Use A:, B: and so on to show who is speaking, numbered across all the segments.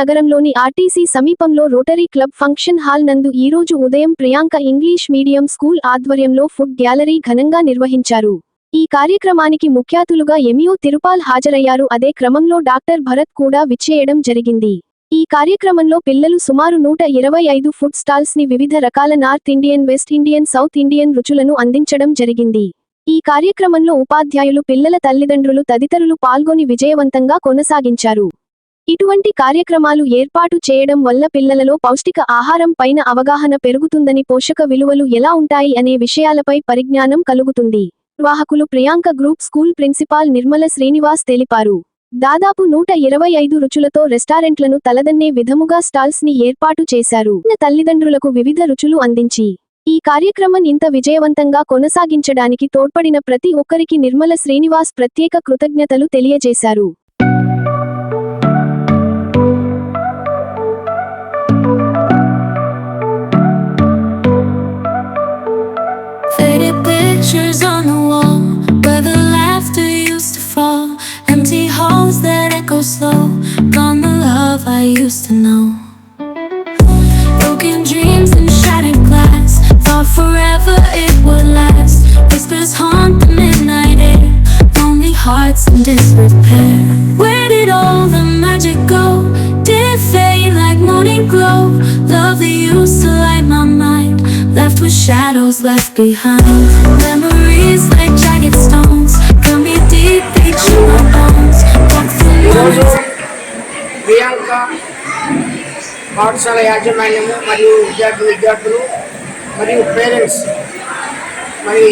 A: నగరంలోని ఆర్టీసీ సమీపంలో rotary club function hall నందు ఈరోజు ఉదయం ప్రియాంక ఇంగ్లీష్ మీడియం స్కూల్ ఆధ్వర్యంలో ఫుడ్ గ్యాలరీ ఘనంగా నిర్వహించారు. ఈ కార్యక్రమానికి ముఖ్యాతులుగా ఎమియో తిరుపాల్ హాజరయ్యారు. అదే క్రమంలో డాక్టర్ భరత్ కూడా విచ్చేయడం జరిగింది. ఈ కార్యక్రమంలో పిల్లలు సుమారు నూట ఇరవై ఐదు ఫుడ్ స్టాల్స్ని వివిధ రకాల north Indian west Indian south Indian రుచులను అందించడం జరిగింది. ఈ కార్యక్రమంలో ఉపాధ్యాయులు పిల్లల తల్లిదండ్రులు తదితరులు పాల్గొని విజయవంతంగా కొనసాగించారు. ఇటువంటి కార్యక్రమాలు ఏర్పాటు చేయడం వల్ల పిల్లలలో పౌష్టిక ఆహారం పైన అవగాహన పెరుగుతుందని పోషక విలువలు ఎలా ఉంటాయి అనే విషయాలపై పరిజ్ఞానం కలుగుతుంది. నిర్వాహకులు Priyanka group school principal Nirmala Srinivas తెలిపారు. దాదాపు నూట ఇరవై ఐదు రుచులతో రెస్టారెంట్లను తలదన్నే విధముగా స్టాల్స్ని ఏర్పాటు చేశారు. తల్లిదండ్రులకు వివిధ రుచులు అందించి ఈ కార్యక్రమం ఇంత విజయవంతంగా కొనసాగించడానికి తోడ్పడిన ప్రతి ఒక్కరికి నిర్మల శ్రీనివాస్ ప్రత్యేక కృతజ్ఞతలు తెలియజేశారు.
B: Pictures on the wall where the laughter used to fall. Empty halls that echo slow. Gone the love I used to know. Broken dreams and shattered glass. Thought forever it would last. Whispers haunt the midnight air. Lonely hearts in disrepair. Where did all the magic go? Did it fade like morning glow? Love that used to light my mind. Left with shadows left behind.
C: ఈరోజు. ప్రియాంక పాఠశాల యాజమాన్యము మరియు విద్యార్థి విద్యార్థులు మరియు parents మరి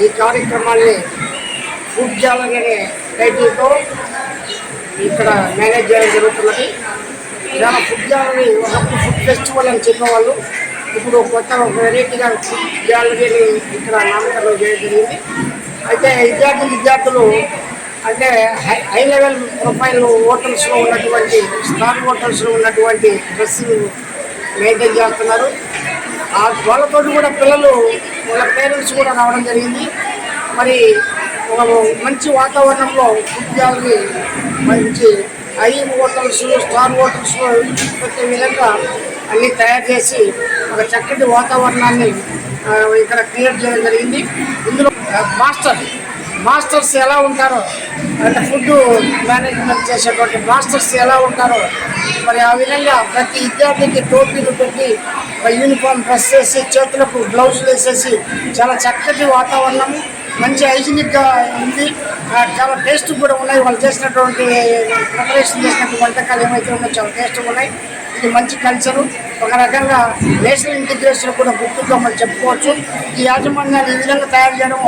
C: ఈ కార్యక్రమాన్ని అనే టైటిల్తో ఇక్కడ మేనేజ్ చేయడం జరుగుతున్నది చాలా ఫుడ్ గ్యాలరీ ఒకప్పుడు ఫుడ్ ఫెస్టివల్ అని చెప్పేవాళ్ళు ఇప్పుడు కొత్త ఒక వెరైటీగా ఫుడ్ గ్యాలరీని ఇక్కడ నామకరణం చేయడం జరిగింది. అయితే విద్యార్థి విద్యార్థులు అంటే హై హై లెవెల్ ప్రొఫైల్ హోటల్స్లో ఉన్నటువంటి స్టార్ హోటల్స్లో ఉన్నటువంటి డ్రెస్సులు మెయింటైన్ చేస్తున్నారు. ఆ వాళ్ళతో కూడా పిల్లలు వాళ్ళ పేరెంట్స్ కూడా రావడం జరిగింది. మరి ఒక మంచి వాతావరణంలో ఫుడ్ మంచి హై హోటల్స్ స్టార్ హోటల్స్లో వచ్చే విధంగా అన్నీ తయారు చేసి ఒక చక్కటి వాతావరణాన్ని ఇక్కడ క్రియేట్ చేయడం జరిగింది. ఇందులో మాస్టర్ మాస్టర్స్ ఎలా ఉంటారో అంటే ఫుడ్ మేనేజ్మెంట్ చేసేటువంటి మాస్టర్స్ ఎలా ఉంటారో మరి ఆ విధంగా ప్రతి విద్యార్థికి టోపీలు పెట్టి ఒక యూనిఫామ్ డ్రెస్ చేసి చేతులకు గ్లౌజులు వేసేసి చాలా చక్కటి వాతావరణము. మంచి హైజీనిక్గా ఉంది. చాలా టేస్ట్ కూడా ఉన్నాయి. వాళ్ళు చేసినటువంటి ప్రిపరేషన్ చేసినటువంటి వంటకాలు ఏమైతే ఉన్నాయో చాలా టేస్ట్ ఉన్నాయి. ఇది మంచి కల్చరు ఒక రకంగా నేషనల్ ఇంటిగ్రేషన్ కూడా గుర్తుగా మనం చెప్పుకోవచ్చు. ఈ యాజమాన్యాన్ని ఈ విధంగా తయారు చేయడం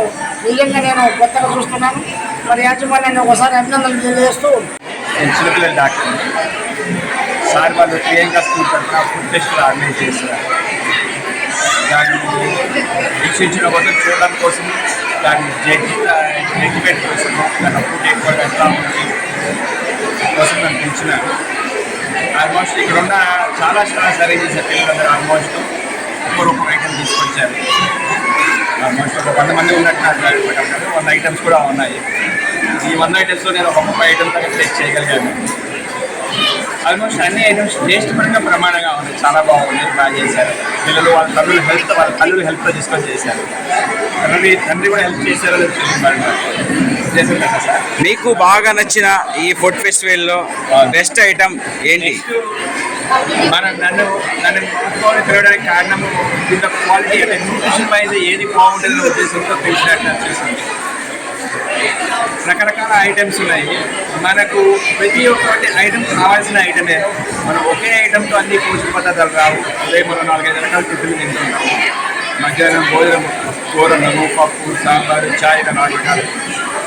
C: నిజంగా నేను కొత్తగా చూస్తున్నాను. మరి యాజమాన్యాన్ని ఒకసారి అభినందనలు తెలియజేస్తూ
D: చిన్నపిల్లల డాక్టర్. సార్ వాళ్ళు ప్రియాంక స్కూల్ తరఫున ఫుడ్ ఆర్గనైజ్ దాన్ని కోసం చూడడం కోసం దాన్ని జడ్జి జడ్జిమెంట్ కోసం దాని ఫుడ్ ఎక్కువ ఎట్లా ఉంది కోసం నన్ను పిలిచినారు. ఆల్మోస్ట్ ఇక్కడ ఉన్న చాలా చాలా అరేంజ్ చేశారు పిల్లలందరూ ఆల్మోస్ట్ ఒక్కొరు ఒక్కొక్క ఐటమ్ తీసుకొచ్చారు. ఆల్మోస్ట్ ఒక వంద మంది ఉన్నట్టు నాకు వంద ఐటమ్స్ కూడా ఉన్నాయి. ఈ వంద ఐటమ్స్లో నేను ఒక ముప్పై ఐటమ్స్ దాకా చేయగలిగాను ఆల్మోస్ట్ అన్ని ఐటమ్స్ టేస్ట్ పరంగా ప్రమాణంగా ఉన్నాయి. చాలా బాగుంది. బాగా చేశారు. పిల్లలు వాళ్ళ తల్లులు హెల్త్ వాళ్ళ తల్లులు హెల్ప్తో తీసుకొని చేశారు. తండ్రి తండ్రి కూడా హెల్ప్ చేశారో సార్?
E: మీకు బాగా నచ్చిన ఈ ఫుడ్ ఫెస్టివల్లో బెస్ట్ ఐటమ్ ఏంటి?
D: మనం నన్ను నన్ను మోసుకోవాలి తిరగడానికి కారణము దీంట్లో క్వాలిటీ అంటే న్యూట్రిషన్ వైజ్ ఏది బాగుంటుందో ఉద్దేశంతో తెలిసినట్టు అనిపిస్తుంది రకరకాల ఐటమ్స్ ఉన్నాయి. మనకు ప్రతి ఒక్కటి ఐటమ్ కావాల్సిన ఐటమే మనం ఒకే ఐటమ్తో అన్ని పోషక పదార్థాలు రావు. అదే మనం నాలుగైదు రకాల టిఫిన్లు తింటుంటాం మధ్యాహ్నం భోజనం కూరన్నము పప్పు సాంబారు చాయ్ నాలుగు రకాలు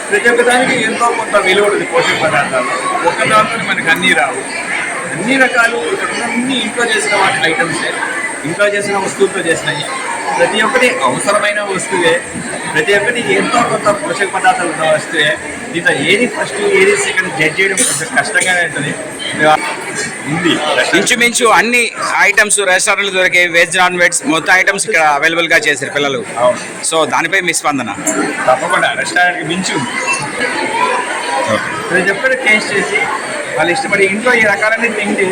D: ప్రతి ఒక్కదానికి ఎంతో కొంత విలువ ఉంటుంది పోషక పదార్థాలు. ఒక్క దాంతో మనకు అన్నీ రావు. అన్ని రకాలు ఇక్కడ అన్ని ఇంట్లో చేసిన వాటి ఐటమ్సే ఇంట్లో చేసిన వస్తువులతో చేసినాయి ప్రతి ఒక్కటి అవసరమైన వస్తువే. ప్రతి ఒక్కటి ఎంతో కొంత పోషక పదార్థాలు ఉన్న వస్తువే. దీంట్లో ఏది ఫస్ట్ ఏది సెకండ్ జడ్జ్ చేయడం కొంచెం కష్టంగానే ఉంటుంది. ఉంది.
E: ఇంచుమించు అన్ని ఐటమ్స్ రెస్టారెంట్లు దొరికే వెజ్ నాన్ వెజ్ మొత్తం ఐటమ్స్ ఇక్కడ అవైలబుల్గా చేశారు పిల్లలు. సో దానిపై మీ స్పందన?
D: తప్పకుండా రెస్టారెంట్కి మించి ప్రతి ఒక్కరు టేస్ట్ చేసి వాళ్ళు ఇష్టపడి ఇంట్లో ఈ రకాలన్నీ తిండి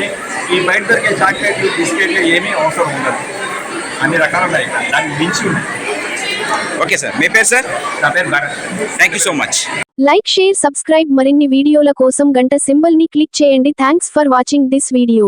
D: ఈ బయట దొరికే చాక్లెట్లు బిస్కెట్లు ఏమీ అవసరం ఉండదు. అన్ని రకాలు ఉన్నాయి దానికి మించి ఉన్నాయి
E: ఓకే సార్. మీ పేరు సార్?
D: నా పేరు Bharat.
E: Thank you so much
A: like share subscribe మరిన్ని వీడియోల కోసం గంట సింబల్ని క్లిక్ చేయండి. Thanks for watching this video